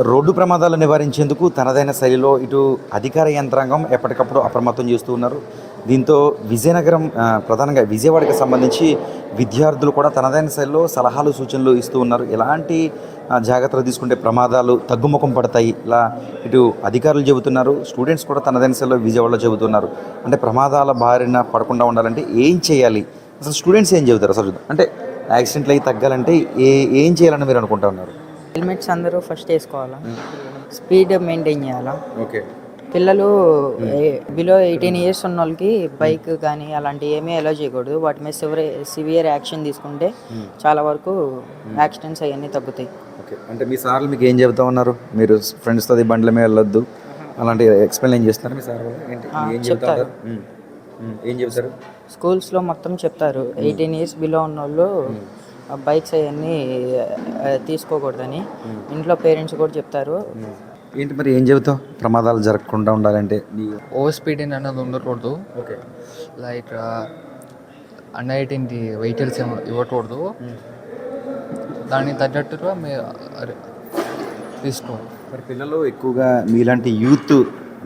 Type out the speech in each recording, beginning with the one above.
Road ప్రమాదాలు నివారించేందుకు తనదైన శైలిలో ఇటు అధికార యంత్రాంగం ఎప్పటికప్పుడు అప్రమత్తం చేస్తూ ఉన్నారు. దీంతో విజయనగరం ప్రధానంగా విజయవాడకి సంబంధించి విద్యార్థులు కూడా తనదైన శైలిలో సలహాలు సూచనలు ఇస్తూ ఉన్నారు. ఎలాంటి జాగ్రత్తలు తీసుకుంటే ప్రమాదాలు తగ్గుముఖం పడతాయి? ఇలా ఇటు అధికారులు చెబుతున్నారు. స్టూడెంట్స్ కూడా తనదైన శైలిలో విజయవాడలో చెబుతున్నారు. అంటే ప్రమాదాల బారిన పడకుండా ఉండాలంటే ఏం చేయాలి? అసలు స్టూడెంట్స్ ఏం చెబుతారు? అసలు అంటే యాక్సిడెంట్లు అయి తగ్గాలంటే ఏ ఏం చేయాలని మీరు అనుకుంటా ఉన్నారు? హెల్మెట్స్ అందరూ ఫస్ట్ వేసుకోవాలా? స్పీడ్ మెయింటైన్ చేయాలా? ఓకే. పిల్లలు బిలో ఎయిటీన్ ఇయర్స్ ఉన్న వాళ్ళకి బైక్ కానీ అలాంటివి ఏమీ అలో చేయకూడదు. వాటి మీద సివియర్ సివియర్ యాక్షన్ తీసుకుంటే చాలా వరకు యాక్సిడెంట్స్ అవన్నీ తగ్గుతాయి. ఓకే. అంటే మీ సార్లు మీకు ఏం చెబుతా ఉన్నారు? మీరు ఫ్రెండ్స్తో బండ్ల మీద వెళ్ళొద్దు. అలాంటి ఎక్స్ప్లెయిన్ చేస్తున్నారు మీ సార్ ఏం చెప్తారు. ఉమ్. ఉమ్. ఏం చెబుతారు? స్కూల్స్లో మొత్తం చెప్తారు. ఎయిటీన్ ఇయర్స్ బిలో ఉన్న వాళ్ళు బైక్స్ అవన్నీ తీసుకోకూడదని. ఇంట్లో పేరెంట్స్ కూడా చెప్తారు. ఏంటి మరి ఏం చెబుతావు? ప్రమాదాలు జరగకుండా ఉండాలంటే నీ ఓవర్ స్పీడింగ్ అనేది ఉండకూడదు. ఓకే. లైక్ అండర్ ఎయిటీన్కి వెహికల్స్ ఇవ్వకూడదు. దానికి తగ్గట్టుగా మీరు తీసుకోవాలి మరి పిల్లలు ఎక్కువగా మీలాంటి యూత్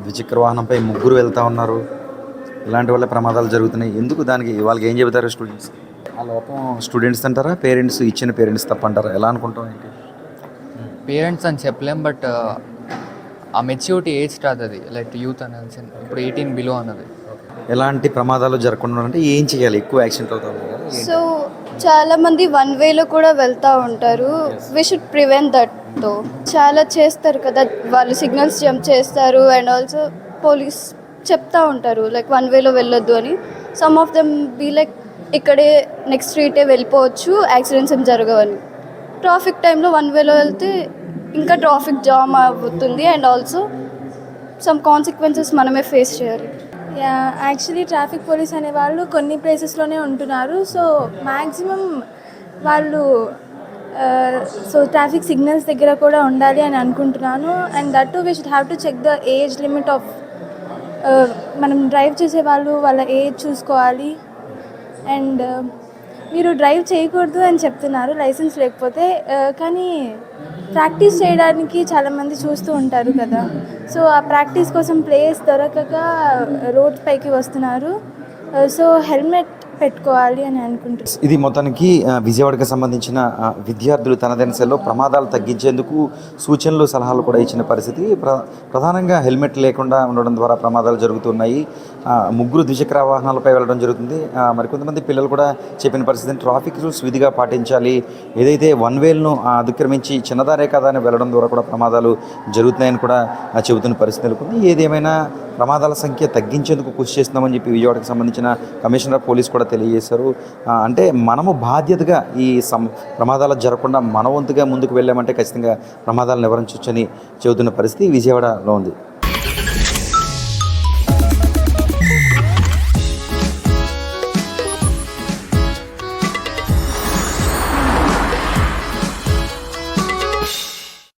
ద్విచక్ర వాహనంపై ముగ్గురు వెళ్తా ఉన్నారు. ఇలాంటి వల్ల ప్రమాదాలు జరుగుతున్నాయి. ఎందుకు దానికి వాళ్ళకి ఏం చెబుతారు స్టూడెంట్స్ ఆ లోపం స్టూడెంట్స్ అంటారా? పేరెంట్స్ ఇచ్చిన పేరెంట్స్ తప్పంటారా? ఎలా అనుకుంటాం ఏంటి? పేరెంట్స్ అని చెప్పలేం బట్ ఆ మెచ్యూరిటీ ఏజ్ కాదు అది. లైక్ యూత్ అనేది ఇప్పుడు ఎయిటీన్ బిలో అన్నది. ఎలాంటి ప్రమాదాలు జరగకుండా ఉండాలంటే ఏం చేయాలి? ఎక్కువ యాక్సిడెంట్ అవుతా సో చాలా మంది వన్ వేలో కూడా వెళ్తూ ఉంటారు. వి షుడ్ ప్రివెంట్ దట్తో చాలా చేస్తారు కదా వాళ్ళు సిగ్నల్స్ జంప్ చేస్తారు అండ్ ఆల్సో పోలీస్ చెప్తా ఉంటారు లైక్ వన్ వేలో వెళ్ళొద్దు అని. Some of them be like ఇక్కడే నెక్స్ట్ స్ట్రీటే వెళ్ళిపోవచ్చు. యాక్సిడెంట్స్ ఏం జరగవని. ట్రాఫిక్ టైంలో వన్ వేలో వెళ్తే ఇంకా ట్రాఫిక్ జామ్ అవుతుంది అండ్ ఆల్సో సమ్ కాన్సిక్వెన్సెస్ మనమే ఫేస్ చేయాలి. యా యాక్చువల్లీ ట్రాఫిక్ పోలీస్ అనే వాళ్ళు కొన్ని ప్లేసెస్లోనే ఉంటున్నారు. సో మ్యాక్సిమం వాళ్ళు సో ట్రాఫిక్ సిగ్నల్స్ దగ్గర కూడా ఉండాలి అని అనుకుంటున్నాను. And that to we should have to check the age limit of మనం డ్రైవ్ చేసే వాళ్ళు వాళ్ళ ఏజ్ చూసుకోవాలి. అండ్ మీరు డ్రైవ్ చేయకూడదు అని చెప్తున్నారు లైసెన్స్ లేకపోతే కానీ ప్రాక్టీస్ చేయడానికి చాలామంది చూస్తూ ఉంటారు కదా. సో ఆ ప్రాక్టీస్ కోసం ప్లేస్ దొరకక రోడ్ పైకి వస్తున్నారు. సో హెల్మెట్ పెట్టుకోవాలి అని అనుకుంటున్నాను. ఇది మొత్తానికి విజయవాడకి సంబంధించిన విద్యార్థులు తనదైన సెల్లో ప్రమాదాలు తగ్గించేందుకు సూచనలు సలహాలు కూడా ఇచ్చిన పరిస్థితి. ప్ర ప్రధానంగా హెల్మెట్ లేకుండా ఉండడం ద్వారా ప్రమాదాలు జరుగుతున్నాయి. ముగ్గురు ద్విచక్ర వాహనాలపై వెళ్ళడం జరుగుతుంది. మరికొంతమంది పిల్లలు కూడా చెప్పిన పరిస్థితి ట్రాఫిక్ రూల్స్ విధిగా పాటించాలి. ఏదైతే వన్ వేలను అతిక్రమించి చిన్నదారే కదా అని వెళ్ళడం ద్వారా కూడా ప్రమాదాలు జరుగుతున్నాయని కూడా చెబుతున్న పరిస్థితి నెలకొంది. ఏదేమైనా ప్రమాదాల సంఖ్య తగ్గించేందుకు కృషి చేస్తున్నామని చెప్పి విజయవాడకు సంబంధించిన కమిషనర్ పోలీస్ కూడా తెలియజేశారు. అంటే మనము బాధ్యతగా ఈ సం ప్రమాదాలు జరగకుండా మన వంతుగా ముందుకు వెళ్ళామంటే ఖచ్చితంగా ప్రమాదాలు నివారించవచ్చని చెబుతున్న పరిస్థితి విజయవాడలో ఉంది.